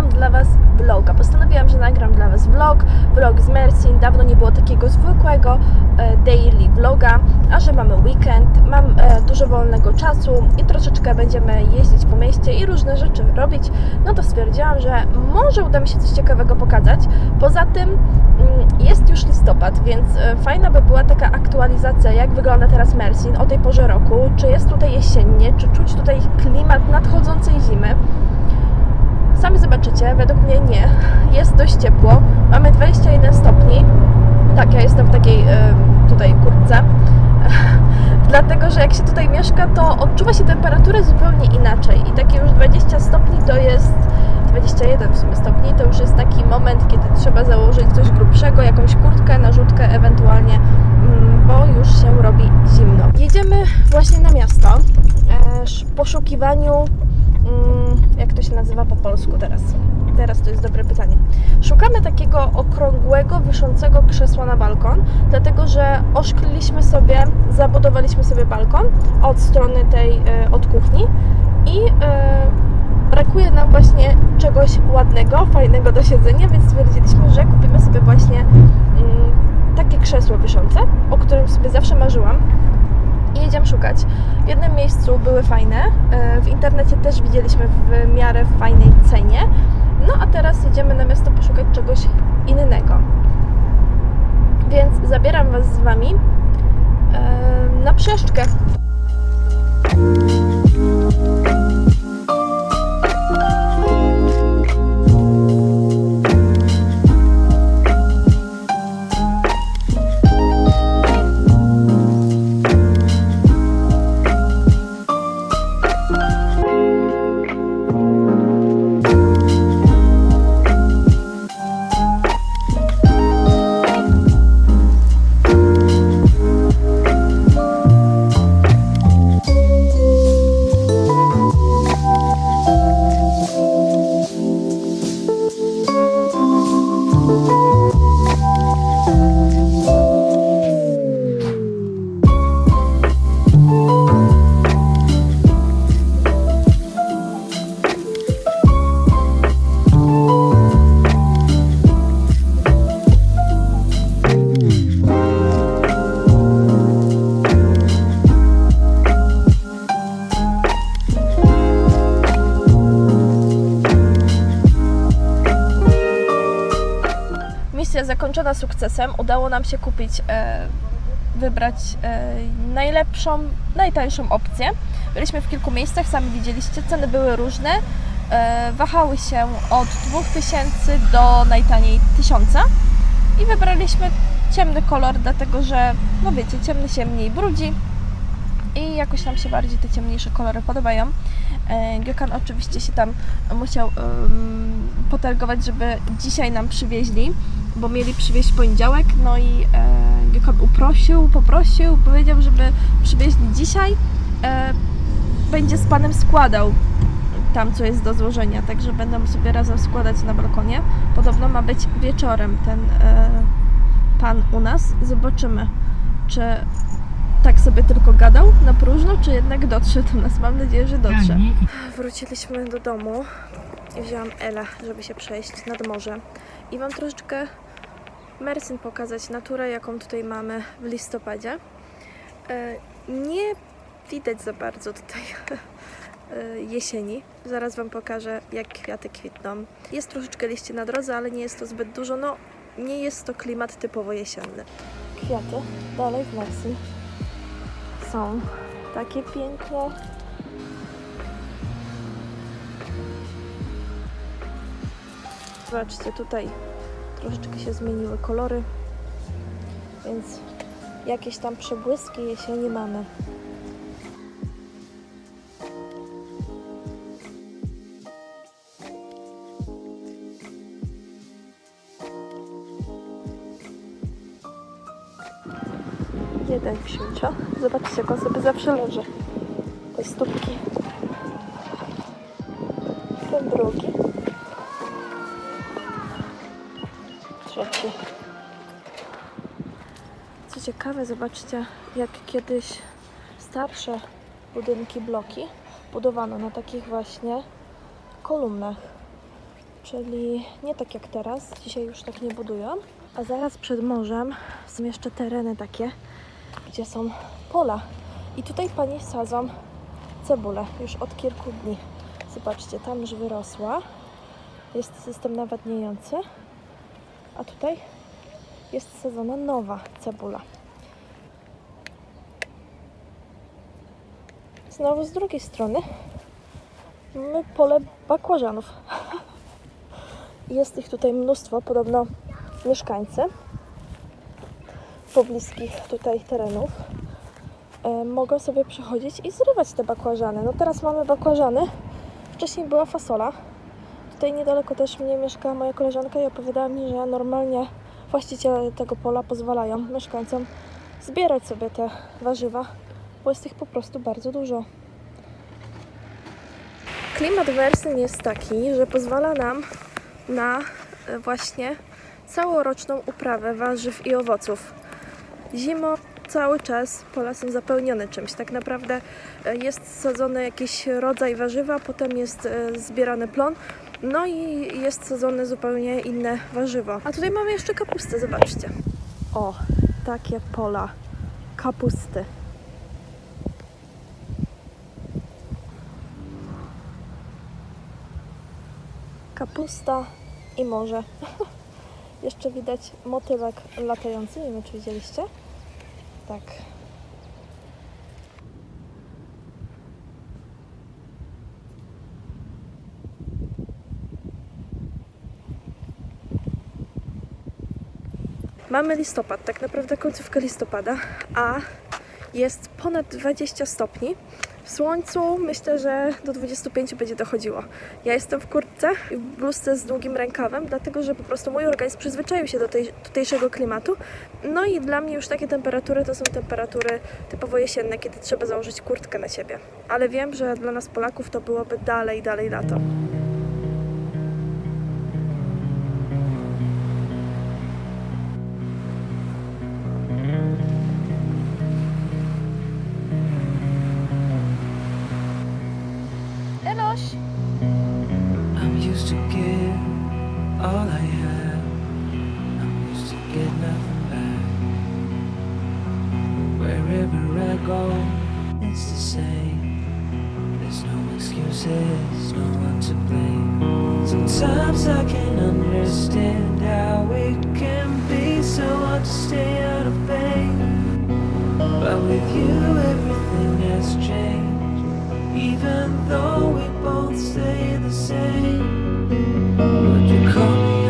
mam dla Was vloga. Postanowiłam, że nagram dla Was vlog, vlog z Mersin. Dawno nie było takiego zwykłego e, daily vloga, a że mamy weekend, mam e, dużo wolnego czasu i troszeczkę będziemy jeździć po mieście i różne rzeczy robić, no to stwierdziłam, że może uda mi się coś ciekawego pokazać. Poza tym mm, jest już listopad, więc e, fajna by była taka aktualizacja, jak wygląda teraz Mersin o tej porze roku, czy jest tutaj jesiennie, czy czuć tutaj klimat nadchodzącej zimy. Sami zobaczycie, według mnie nie. Jest dość ciepło. Mamy 21 stopni. Tak, ja jestem w takiej e, tutaj kurtce. Dlatego, że jak się tutaj mieszka, to odczuwa się temperaturę zupełnie inaczej. I takie już 20 stopni to jest 21 w sumie stopni, to już jest taki moment, kiedy trzeba założyć coś grubszego, jakąś kurtkę, narzutkę ewentualnie, mm, bo już się robi zimno. Jedziemy właśnie na miasto e, w poszukiwaniu, mm, jak to się nazywa po polsku teraz? Teraz to jest dobre pytanie. Szukamy takiego okrągłego, wiszącego krzesła na balkon, dlatego że oszkliliśmy sobie, zabudowaliśmy sobie balkon od strony tej, e, od kuchni i e, brakuje nam właśnie czegoś ładnego, fajnego do siedzenia, więc stwierdziliśmy, że kupimy sobie właśnie mm, takie krzesło wiszące, o którym sobie zawsze marzyłam. I jedziemy szukać. W jednym miejscu były fajne, e, w internecie też widzieliśmy w miarę fajnej cenie. No a teraz jedziemy na miasto poszukać czegoś innego. Więc zabieram Was z Wami e, na przejażdżkę. Zakończona sukcesem. Udało nam się kupić, e, wybrać e, najlepszą, najtańszą opcję. Byliśmy w kilku miejscach, sami widzieliście, ceny były różne. E, wahały się od 2000 do najtaniej 1000 i wybraliśmy ciemny kolor, dlatego że, no wiecie, ciemny się mniej brudzi i jakoś nam się bardziej te ciemniejsze kolory podobają. E, Gökhan oczywiście się tam musiał em, potargować, żeby dzisiaj nam przywieźli, bo mieli przywieźć poniedziałek, no i e, uprosił, poprosił, powiedział, żeby przywieźli dzisiaj. E, będzie z panem składał tam, co jest do złożenia, także będą sobie razem składać na balkonie. Podobno ma być wieczorem ten e, pan u nas. Zobaczymy, czy tak sobie tylko gadał na próżno, czy jednak dotrze do nas. Mam nadzieję, że dotrze. Wróciliśmy do domu i wzięłam Ela, żeby się przejść nad morze. I Wam troszeczkę Mersin pokazać, naturę, jaką tutaj mamy w listopadzie. E, Nie widać za bardzo tutaj e, jesieni. Zaraz Wam pokażę, jak kwiaty kwitną. Jest troszeczkę liści na drodze, ale nie jest to zbyt dużo. No, nie jest to klimat typowo jesienny. Kwiaty dalej w Mersin są takie piękne. Zobaczcie, tutaj troszeczkę się zmieniły kolory, więc jakieś tam przebłyski jesieni mamy. Jeden księcia. Zobaczcie, jak on sobie zawsze leży. Te stópki. Ten drugi. Trzeci. Co ciekawe, zobaczcie, jak kiedyś starsze budynki, bloki budowano na takich właśnie kolumnach. Czyli nie tak jak teraz, dzisiaj już tak nie budują. A zaraz przed morzem są jeszcze tereny takie, gdzie są pola. I tutaj pani sadzą cebulę już od kilku dni. Zobaczcie, tam już wyrosła. Jest system nawadniający. A tutaj jest sadzona nowa cebula. Znowu z drugiej strony mamy pole bakłażanów. Jest ich tutaj mnóstwo, podobno mieszkańcy pobliskich tutaj terenów e, mogą sobie przychodzić i zrywać te bakłażany. No teraz mamy bakłażany, wcześniej była fasola. Tutaj niedaleko też mnie mieszka moja koleżanka i opowiadała mi, że normalnie właściciele tego pola pozwalają mieszkańcom zbierać sobie te warzywa, bo jest ich po prostu bardzo dużo. Klimat Wersyn jest taki, że pozwala nam na e, właśnie całoroczną uprawę warzyw i owoców. Zimą cały czas pola są zapełnione czymś. Tak naprawdę e, jest sadzony jakiś rodzaj warzywa, potem jest e, zbierany plon, no i jest sadzone zupełnie inne warzywo. A tutaj mamy jeszcze kapustę, zobaczcie. O, takie pola kapusty. Kapusta i morze. Jeszcze widać motylek latający, nie wiem czy widzieliście. Tak. Mamy listopad, tak naprawdę końcówkę listopada, a jest ponad 20 stopni. W słońcu myślę, że do 25 będzie dochodziło. Ja jestem w kurtce i w bluzce z długim rękawem, dlatego że po prostu mój organizm przyzwyczaił się do tej, tutejszego klimatu. No i dla mnie już takie temperatury to są temperatury typowo jesienne, kiedy trzeba założyć kurtkę na siebie. Ale wiem, że dla nas Polaków to byłoby dalej, dalej lato. But with you, everything has changed. Even though we both stay the same, would you call me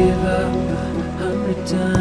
give up a hundred times.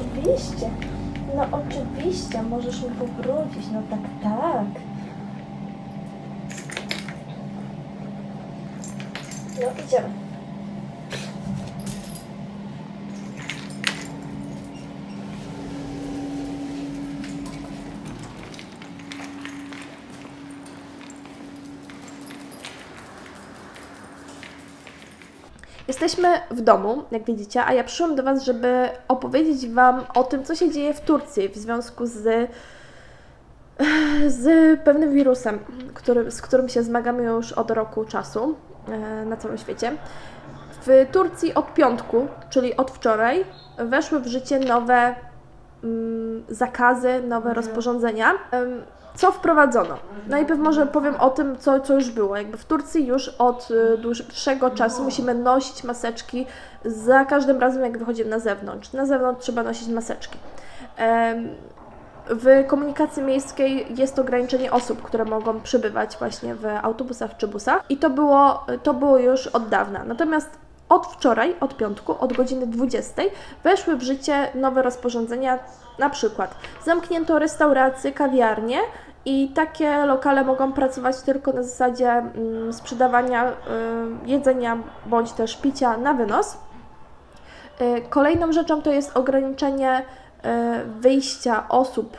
Oczywiście. No oczywiście, możesz mi powrócić. No tak, tak. No idziemy. Jesteśmy w domu, jak widzicie, a ja przyszłam do Was, żeby opowiedzieć Wam o tym, co się dzieje w Turcji w związku z, z pewnym wirusem, który, z którym się zmagamy już od roku czasu e, na całym świecie. W Turcji od piątku, czyli od wczoraj, weszły w życie nowe mm, zakazy, nowe rozporządzenia. Co wprowadzono? Najpierw może powiem o tym, co, co już było. Jakby w Turcji już od y, dłuższego czasu musimy nosić maseczki za każdym razem, jak wychodzimy na zewnątrz. Na zewnątrz trzeba nosić maseczki. W komunikacji miejskiej jest ograniczenie osób, które mogą przybywać właśnie w autobusach czy busach i to było, to było już od dawna. Natomiast od wczoraj, od piątku, od godziny 20 weszły w życie nowe rozporządzenia, na przykład zamknięto restauracje, kawiarnie i takie lokale mogą pracować tylko na zasadzie mm, sprzedawania y, jedzenia bądź też picia na wynos. Y, Kolejną rzeczą to jest ograniczenie y, wyjścia osób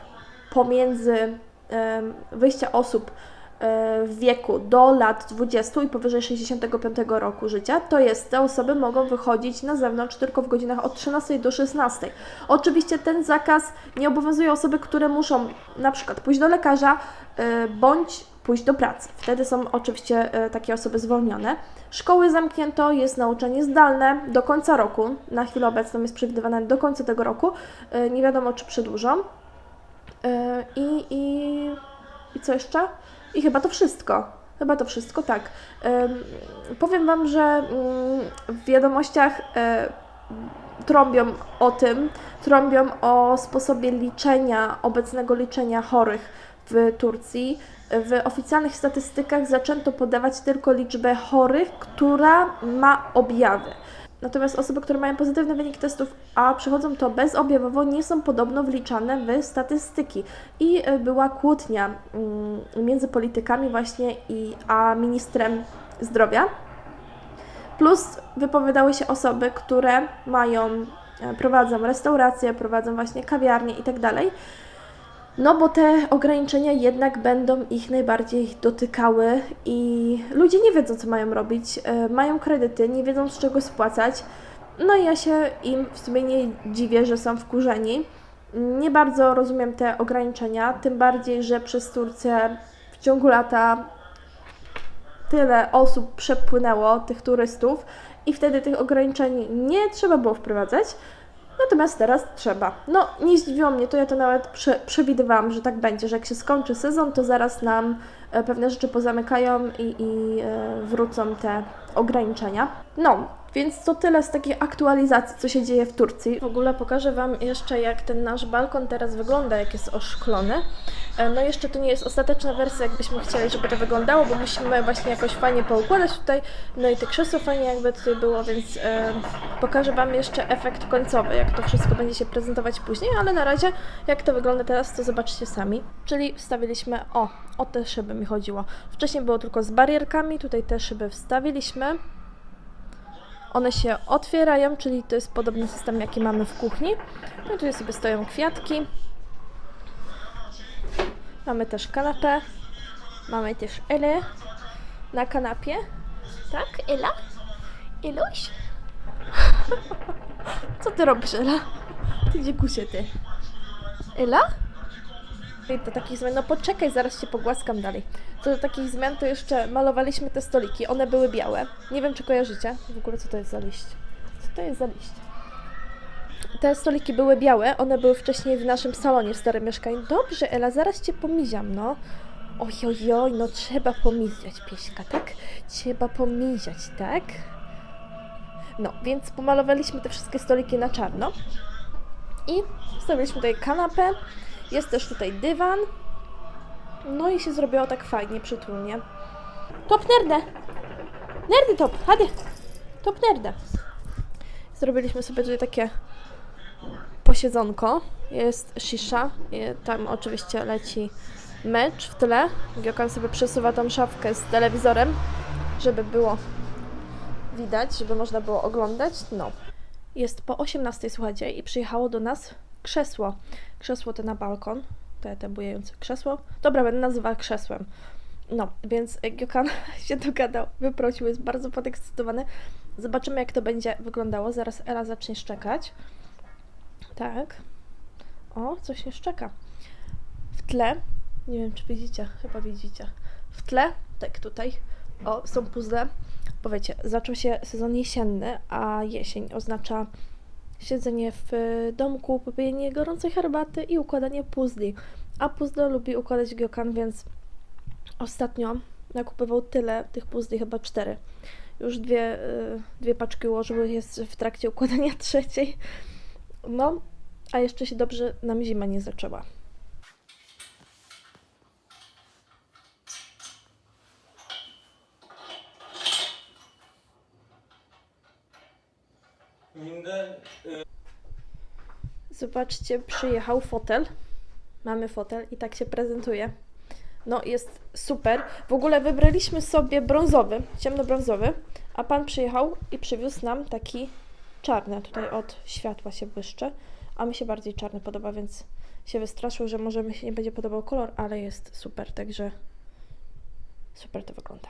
pomiędzy y, wyjścia osób w wieku do lat 20 i powyżej 65 roku życia, to jest te osoby mogą wychodzić na zewnątrz tylko w godzinach od 13 do 16. Oczywiście ten zakaz nie obowiązuje osoby, które muszą na przykład pójść do lekarza y, bądź pójść do pracy. Wtedy są oczywiście y, takie osoby zwolnione. Szkoły zamknięto, jest nauczanie zdalne do końca roku. Na chwilę obecną jest przewidywane do końca tego roku. Nie wiadomo, czy przedłużą. I, i, I co jeszcze? I chyba to wszystko. Chyba to wszystko, tak. Powiem Wam, że mm, w wiadomościach y, trąbią o tym, trąbią o sposobie liczenia, obecnego liczenia chorych w Turcji. W oficjalnych statystykach zaczęto podawać tylko liczbę chorych, która ma objawy. Natomiast osoby, które mają pozytywny wynik testów, a przechodzą to bezobjawowo, nie są podobno wliczane w statystyki. I y, była kłótnia mm, między politykami właśnie i a ministrem zdrowia. Plus wypowiadały się osoby, które mają, e, prowadzą restauracje, prowadzą właśnie kawiarnie i tak. No bo te ograniczenia jednak będą ich najbardziej dotykały i ludzie nie wiedzą, co mają robić, e, mają kredyty, nie wiedzą, z czego spłacać. No i ja się im w sumie nie dziwię, że są wkurzeni. Nie bardzo rozumiem te ograniczenia, tym bardziej, że przez Turcję w ciągu lata tyle osób przepłynęło, tych turystów, i wtedy tych ograniczeń nie trzeba było wprowadzać. Natomiast teraz trzeba. No, nie zdziwiło mnie to, ja to nawet prze, przewidywałam, że tak będzie, że jak się skończy sezon, to zaraz nam e, pewne rzeczy pozamykają i, i e, wrócą te ograniczenia. No, więc to tyle z takiej aktualizacji, co się dzieje w Turcji. W ogóle pokażę Wam jeszcze, jak ten nasz balkon teraz wygląda, jak jest oszklony. E, No jeszcze to nie jest ostateczna wersja, jakbyśmy chcieli, żeby to wyglądało, bo musimy właśnie jakoś fajnie poukładać tutaj, no i te krzesło fajnie jakby tutaj było, więc e, pokażę Wam jeszcze efekt końcowy, jak to wszystko będzie się prezentować później, ale na razie jak to wygląda teraz, to zobaczcie sami. Czyli wstawiliśmy, o, o te szyby mi chodziło. Wcześniej było tylko z barierkami, tutaj te szyby wstawiliśmy. One się otwierają, czyli to jest podobny system, jaki mamy w kuchni. No tutaj sobie stoją kwiatki. Mamy też kanapę. Mamy też Elę na kanapie. Tak, Ela? Eluś? Co ty robisz, Ela? Ty gdzie kusie, ty? Ela? Do takich zmian, no poczekaj, zaraz się pogłaskam dalej. Co do takich zmian, to jeszcze malowaliśmy te stoliki. One były białe. Nie wiem, czy kojarzycie. W ogóle, co to jest za liść? Co to jest za liść? Te stoliki były białe, one były wcześniej w naszym salonie w starym mieszkaniu. Dobrze, Ela, zaraz cię pomiziam, no. Oj, oj, oj, no trzeba pomiziać, pieśka, tak? Trzeba pomiziać, tak? No, więc pomalowaliśmy te wszystkie stoliki na czarno. I stawiliśmy tutaj kanapę. Jest też tutaj dywan. No i się zrobiło tak fajnie, przytulnie. Top nerde! Nerdy top, hadi! Top nerde! Zrobiliśmy sobie tutaj takie posiedzonko. Jest shisha. Tam oczywiście leci mecz w tle. Giokan sobie przesuwa tą szafkę z telewizorem, żeby było widać, żeby można było oglądać. No. Jest po 18, słuchajcie, i przyjechało do nas krzesło. Krzesło to na balkon. Te, te bujające krzesło. Dobra, będę nazywała krzesłem. No, więc Giokan się dogadał, wyprosił, jest bardzo podekscytowany. Zobaczymy, jak to będzie wyglądało. Zaraz Ela zacznie szczekać. Tak. O, coś nie szczeka. W tle, nie wiem, czy widzicie, chyba widzicie. W tle, tak tutaj, o, są puzzle. Bo wiecie, zaczął się sezon jesienny, a jesień oznacza siedzenie w y, domku, popijanie gorącej herbaty i układanie puzli. A puzzle lubi układać Giokan, więc ostatnio nakupywał tyle tych puzli, chyba cztery. Już dwie, y, dwie paczki ułożył, jest w trakcie układania trzeciej. No, a jeszcze się dobrze nam zima nie zaczęła. Zobaczcie, przyjechał fotel. Mamy fotel i tak się prezentuje. No, jest super. W ogóle wybraliśmy sobie brązowy, ciemnobrązowy, a pan przyjechał i przywiózł nam taki czarny. Tutaj od światła się błyszczy, a mi się bardziej czarny podoba, więc się wystraszył, że może mi się nie będzie podobał kolor, ale jest super, także super to wygląda.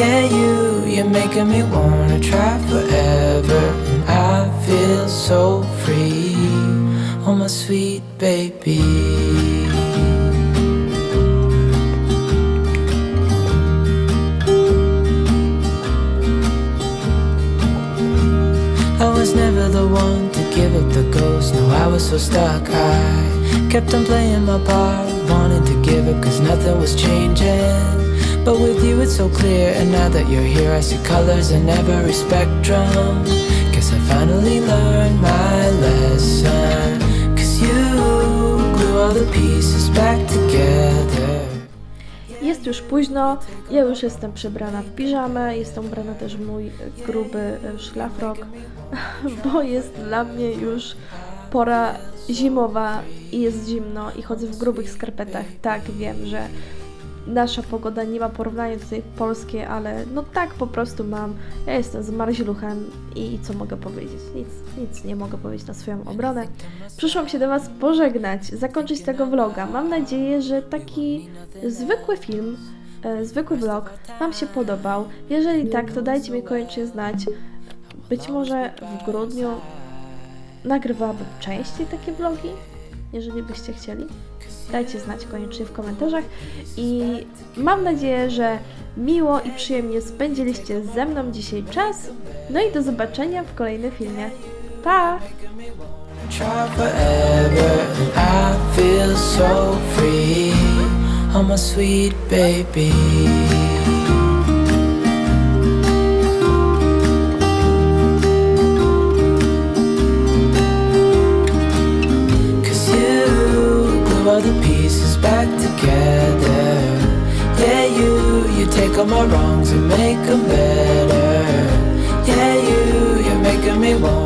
Yeah, you, you're making me wanna try forever. And I feel so free. Oh, my sweet baby. I was never the one to give up the ghost. No, I was so stuck. I kept on playing my part, wanting to give up cause nothing was changing. But with you, it's so clear. And now that you're here, I see colors in every spectrum. I finally learned my lesson. Cause you glue all the pieces back together. Jest już późno, ja już jestem przebrana w piżamę, jestem ubrana też w mój gruby e, szlafrok, bo jest dla mnie już pora zimowa i jest zimno i chodzę w grubych skarpetach. Tak, wiem, że nasza pogoda nie ma porównania do tej polskiej, ale no tak po prostu mam. Ja jestem z marzluchem i co mogę powiedzieć? Nic, nic nie mogę powiedzieć na swoją obronę. Przyszłam się do Was pożegnać, zakończyć tego vloga. Mam nadzieję, że taki zwykły film, e, zwykły vlog Wam się podobał. Jeżeli tak, to dajcie mi koniecznie znać. Być może w grudniu nagrywałabym częściej takie vlogi, jeżeli byście chcieli. Dajcie znać koniecznie w komentarzach i mam nadzieję, że miło i przyjemnie spędziliście ze mną dzisiaj czas. No i do zobaczenia w kolejnym filmie. Pa! try forever I feel so free Oh sweet baby back together. Yeah, you, you take all my wrongs and make them better. Yeah, you, you're making me want.